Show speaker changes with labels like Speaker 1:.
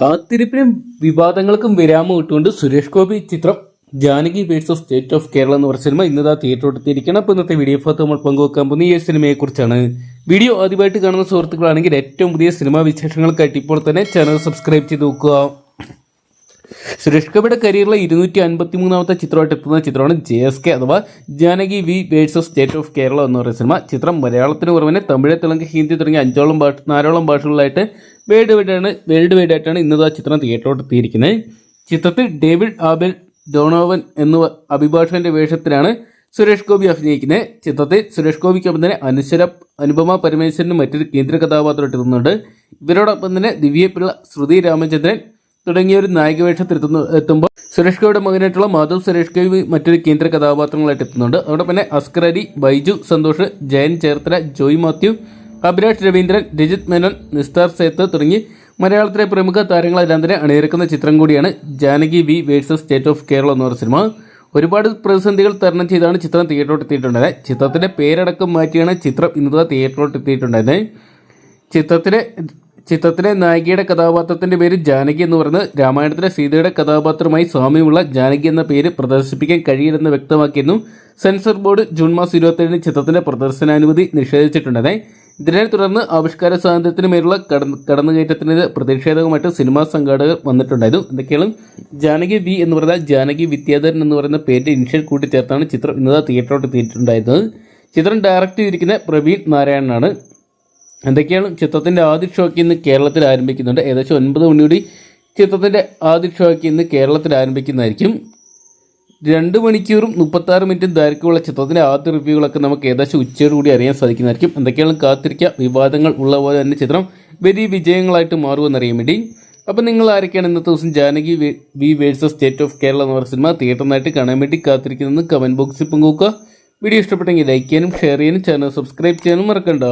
Speaker 1: കാത്തിരിപ്പിനും വിവാദങ്ങൾക്കും വിരാമം ഇട്ടുകൊണ്ട് സുരേഷ് ഗോപി ചിത്രം Janaki versus of state of Kerala എന്ന് പറഞ്ഞ സിനിമ ഇന്നതാ തിയേറ്ററോട്ടെത്തിയിരിക്കണം അപ്പോൾ ഇന്നത്തെ വീഡിയോ ഭാഗത്ത് നമ്മൾ പങ്കുവെക്കാൻ പോകുന്ന ഈ സിനിമയെ കുറിച്ചാണ്. വീഡിയോ ആദ്യമായിട്ട് കാണുന്ന സുഹൃത്തുക്കളാണെങ്കിൽ ഏറ്റവും പുതിയ സിനിമാ വിശേഷങ്ങൾക്കായിട്ട് ഇപ്പോൾ തന്നെ ചാനൽ സബ്സ്ക്രൈബ് ചെയ്ത് നോക്കുക. സുരേഷ് ഗോപിയുടെ കരിയറിലെ ഇരുന്നൂറ്റി അൻപത്തി മൂന്നാമത്തെ ചിത്രമായിട്ട് എത്തുന്ന ചിത്രമാണ് ജെ എസ് കെ അഥവാ Janaki V versus of state of Kerala എന്ന് പറയുന്ന സിനിമ. ചിത്രം മലയാളത്തിന് പുറമെ തമിഴ് തെലുങ്ക് ഹിന്ദി തുടങ്ങിയ അഞ്ചോളം ഭാഷ നാലോളം ഭാഷകളിലായിട്ട് വേൾഡ് വൈഡ് ആണ് വേൾഡ് വൈഡ് ആയിട്ടാണ് ഇന്നത് ആ ചിത്രം തിയേറ്ററോട്ട് എത്തിയിരിക്കുന്നത്. ചിത്രത്തിൽ ഡേവിഡ് ആബെൽ ഡോണോവൻ എന്ന അഭിഭാഷകന്റെ വേഷത്തിലാണ് സുരേഷ് ഗോപി അഭിനയിക്കുന്നത്. ചിത്രത്തിൽ സുരേഷ് ഗോപിക്കൊപ്പം തന്നെ അനുശ്വര അനുപമ പരമേശ്വരനും മറ്റൊരു കേന്ദ്ര കഥാപാത്രമായിട്ട് എത്തുന്നുണ്ട്. ഇവരോടൊപ്പം തന്നെ ദിവ്യപിള്ള ശ്രുതി രാമചന്ദ്രൻ തുടങ്ങിയ ഒരു നായിക വേഷത്തിൽ എത്തുന്നു എത്തുമ്പോൾ സുരേഷ് ഗോപിയുടെ മകനായിട്ടുള്ള മാധവ് സുരേഷ് ഗോപി മറ്റൊരു കേന്ദ്ര കഥാപാത്രങ്ങളായിട്ട് എത്തുന്നുണ്ട്. അതോടൊപ്പം തന്നെ അസ്കർ അലി ബൈജു സന്തോഷ് ജയൻ ചേർത്തല ജോയ് മാത്യു അഭിലാഷ് രവീന്ദ്രൻ രജിത് മേനോൻ നിസ്താർ സേത്ത് തുടങ്ങി മലയാളത്തിലെ പ്രമുഖ താരങ്ങളെല്ലാം തന്നെ അണിനിരക്കുന്ന ചിത്രം കൂടിയാണ് Janaki V versus state of Kerala എന്ന് പറഞ്ഞ സിനിമ. ഒരുപാട് പ്രതിസന്ധികൾ തരണം ചെയ്താണ് ചിത്രം തിയേറ്ററോട്ട് എത്തിയിട്ടുണ്ടായത് ചിത്രത്തിന്റെ പേരടക്കം മാറ്റിയാണ് ചിത്രം ഇന്നത്തെ തിയേറ്ററിലോട്ടെത്തിയിട്ടുണ്ടായത് ചിത്രത്തിലെ ചിത്രത്തിലെ നായികയുടെ കഥാപാത്രത്തിന്റെ പേര് ജാനകി എന്ന് പറയുന്നത് രാമായണത്തിലെ സീതയുടെ കഥാപാത്രമായി സാമ്യമുള്ള ജാനകി എന്ന പേര് പ്രദർശിപ്പിക്കാൻ കഴിയില്ലെന്ന് വ്യക്തമാക്കിയിരുന്നു. സെൻസർ ബോർഡ് ജൂൺ മാസം ഇരുപത്തേഴിന് ചിത്രത്തിന്റെ പ്രദർശനാനുമതി നിഷേധിച്ചിട്ടുണ്ടായത് ഇതിനെ തുടർന്ന് ആവിഷ്കാര സ്വാതന്ത്ര്യത്തിന് മേലുള്ള കടന്ന് കടന്നുകയറ്റത്തിന് പ്രതിഷേധവുമായിട്ട് സിനിമാ സംഘാടകർ വന്നിട്ടുണ്ടായിരുന്നു. എന്തൊക്കെയാണ്? ജാനകി വി എന്ന് പറയുന്ന ജാനകി വിദ്യാധരൻ എന്ന് പറയുന്ന പേരിന്റെ ഇനിഷ്യൽ കൂട്ടിച്ചേർത്താണ് ചിത്രം ഇന്നത്തെ തിയേറ്ററോട്ട് എത്തിയിട്ടുണ്ടായിരുന്നത്. ചിത്രം ഡയറക്റ്റ് ചെയ്തിരിക്കുന്ന പ്രവീൺ നാരായണനാണ്. എന്തൊക്കെയാണ്? ചിത്രത്തിന്റെ ആദ്യ ഷോക്ക് ഇന്ന് കേരളത്തിൽ ആരംഭിക്കുന്നുണ്ട്. ഏകദേശം ഒൻപത് മണിയോടി ചിത്രത്തിന്റെ ആദ്യ ഷോക്ക് ഇന്ന് കേരളത്തിൽ ആരംഭിക്കുന്നതായിരിക്കും. രണ്ട് മണിക്കൂറും മുപ്പത്താറ് മിനിറ്റും ദൈർഘ്യമുള്ള ചിത്രത്തിന്റെ ആദ്യ റിവ്യൂകളൊക്കെ നമുക്ക് ഏകദേശം ഉച്ചയോട് കൂടി അറിയാൻ സാധിക്കുന്നതായിരിക്കും. എന്തൊക്കെയാണ് കാത്തിരിക്കുക? വിവാദങ്ങൾ ഉള്ള പോലെ തന്നെ ചിത്രം വലിയ വിജയങ്ങളായിട്ട് മാറുമെന്നറിയാൻ വേണ്ടി. അപ്പം നിങ്ങൾ ആരൊക്കെയാണ് ഇന്നത്തെ ദിവസം Janaki v- versus state of Kerala എന്ന് പറയുന്ന സിനിമ തിയേറ്ററിനായിട്ട് കാണാൻ വേണ്ടി കാത്തിരിക്കുന്നത് കമന്റ് ബോക്സിൽ പങ്കുവെക്കുക. വീഡിയോ ഇഷ്ടപ്പെട്ടെങ്കിൽ ലൈക്ക് ചെയ്യാനും ഷെയർ ചെയ്യാനും ചാനൽ സബ്സ്ക്രൈബ് ചെയ്യാനും മറക്കണ്ട.